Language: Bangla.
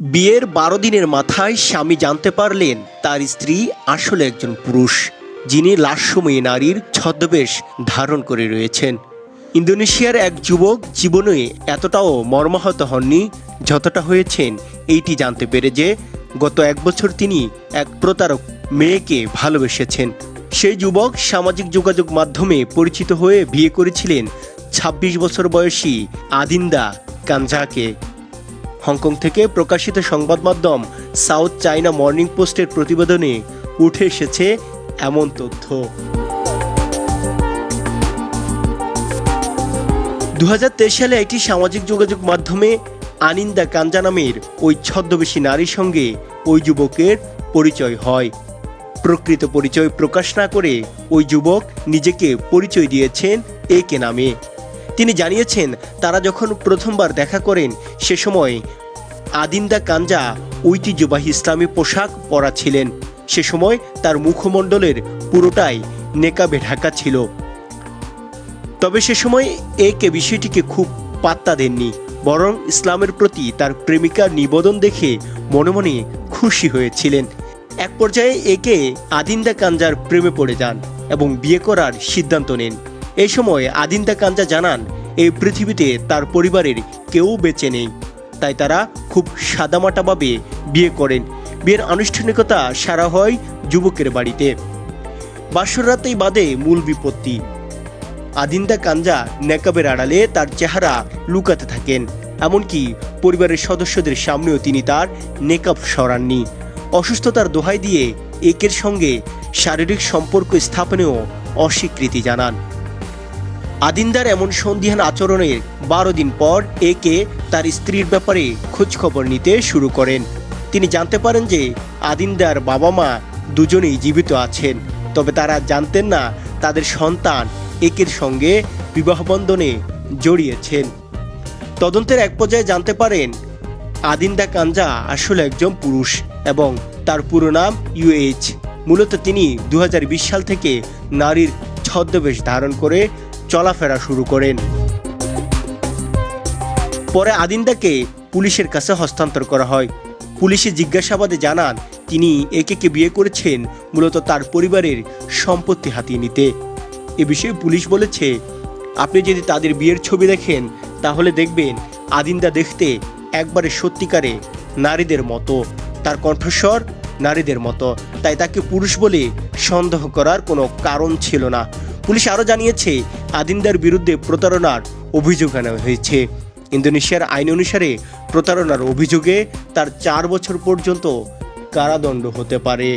বিয়ের বারো দিনের মাথায় স্বামী জানতে পারলেন তার স্ত্রী আসলে একজন পুরুষ, যিনি লাশময়ী নারীর ছদ্মবেশ ধারণ করে রয়েছেন। ইন্দোনেশিয়ার এক যুবক জীবনে এতটাও মর্মাহত হননি যতটা হয়েছেন এইটি জানতে পেরে যে গত এক বছর তিনি এক প্রতারক মেয়েকে ভালোবেসেছেন। সেই যুবক সামাজিক যোগাযোগ মাধ্যমে পরিচিত হয়ে বিয়ে করেছিলেন ২৬ বছর বয়সী আদিন্দা কানজাকে হংকং থেকে প্রকাশিত সংবাদ মাধ্যম সাউথ চাইনা মর্নিং পোস্টের প্রতিবেদনে উঠে এসেছে এমন তথ্য। দু হাজার তেইশ সালে একটি সামাজিক যোগাযোগ মাধ্যমে আনিন্দা কাঞ্জা নামের ওই ছদ্মবেশী নারীর সঙ্গে ওই যুবকের পরিচয় হয়। প্রকৃত পরিচয় প্রকাশ না করে ওই যুবক নিজেকে পরিচয় দিয়েছেন একে নামে। তিনি জানিয়েছেন, তারা যখন প্রথমবার দেখা করেন, সে সময় আদিন্দা কাঞ্জা ঐতিহ্যবাহী ইসলামী পোশাক পরা ছিলেন। সে সময় তার মুখমণ্ডলের পুরোটাই নেকাবে ঢাকা ছিল। তবে সে সময় একে বিষয়টিকে খুব পাত্তা দেননি, বরং ইসলামের প্রতি তার প্রেমিকার নিবেদন দেখে মনে মনে খুশি হয়েছিলেন। এক পর্যায়ে একে আদিন্দা কাঞ্জার প্রেমে পড়ে যান এবং বিয়ে করার সিদ্ধান্ত নেন। এই সময় আদিন্দা কাঞ্জা জানান, এই পৃথিবীতে তার পরিবারের কেউ বেঁচে নেই। তাই তারা খুব সাদামাটাভাবে বিয়ে করেন। বিয়ের আনুষ্ঠানিকতা সারা হয় যুবকের বাড়িতে। বাসর রাতেই বাদে মূল বিপত্তি। আদিন্দা কাঞ্জা নেকাবের আড়ালে তার চেহারা লুকাতে থাকেন। এমনকি পরিবারের সদস্যদের সামনেও তিনি তার নেকাব সরাননি। অসুস্থতার দোহাই দিয়ে একের সঙ্গে শারীরিক সম্পর্ক স্থাপনেও অস্বীকৃতি জানান। আদিন্দার এমন সন্ধিহান আচরণের বারো দিন পর একে তার স্ত্রীর ব্যাপারে খোঁজখবর নিতে শুরু করেন। তিনি জানতে পারেন যে আদিন্দার বাবা মা দুজনেই জীবিত আছেন, তবে তারা জানতেন না তাদের সন্তান একের সঙ্গে বিবাহবন্ধনে জড়িয়েছেন। তদন্তের এক পর্যায়ে জানতে পারেন, আদিন্দা কাঞ্জা আসলে একজন পুরুষ এবং তার পুরো নাম ইউএইচ মূলত তিনি দু হাজার বিশ সাল থেকে নারীর ছদ্মবেশ ধারণ করে চলাফেরা শুরু করেন। পরে আদিন্দাকে পুলিশের কাছে হস্তান্তর করা হয়। পুলিশে জিজ্ঞাসাবাদে জানান, তিনি একেকে বিয়ে করেছেন মূলত তার পরিবারের সম্পত্তি হাতিয়ে নিতে। এ বিষয়ে পুলিশ বলেছে, আপনি যদি তাদের বিয়ের ছবি দেখেন, তাহলে দেখবেন আদিন্দা দেখতে একবারে সত্যিকারে নারীদের মতো। তার কণ্ঠস্বর নারীদের মতো। তাই তাকে পুরুষ বলে সন্দেহ করার কোনো কারণ ছিল না। পুলিশ আরও জানিয়েছে আদিন্দার বিরুদ্ধে প্রতারণার অভিযোগ আনা হয়েছে। ইন্দোনেশিয়ার আইন অনুসারে প্রতারণার অভিযোগে তার চার বছর পর্যন্ত কারাদণ্ড হতে পারে।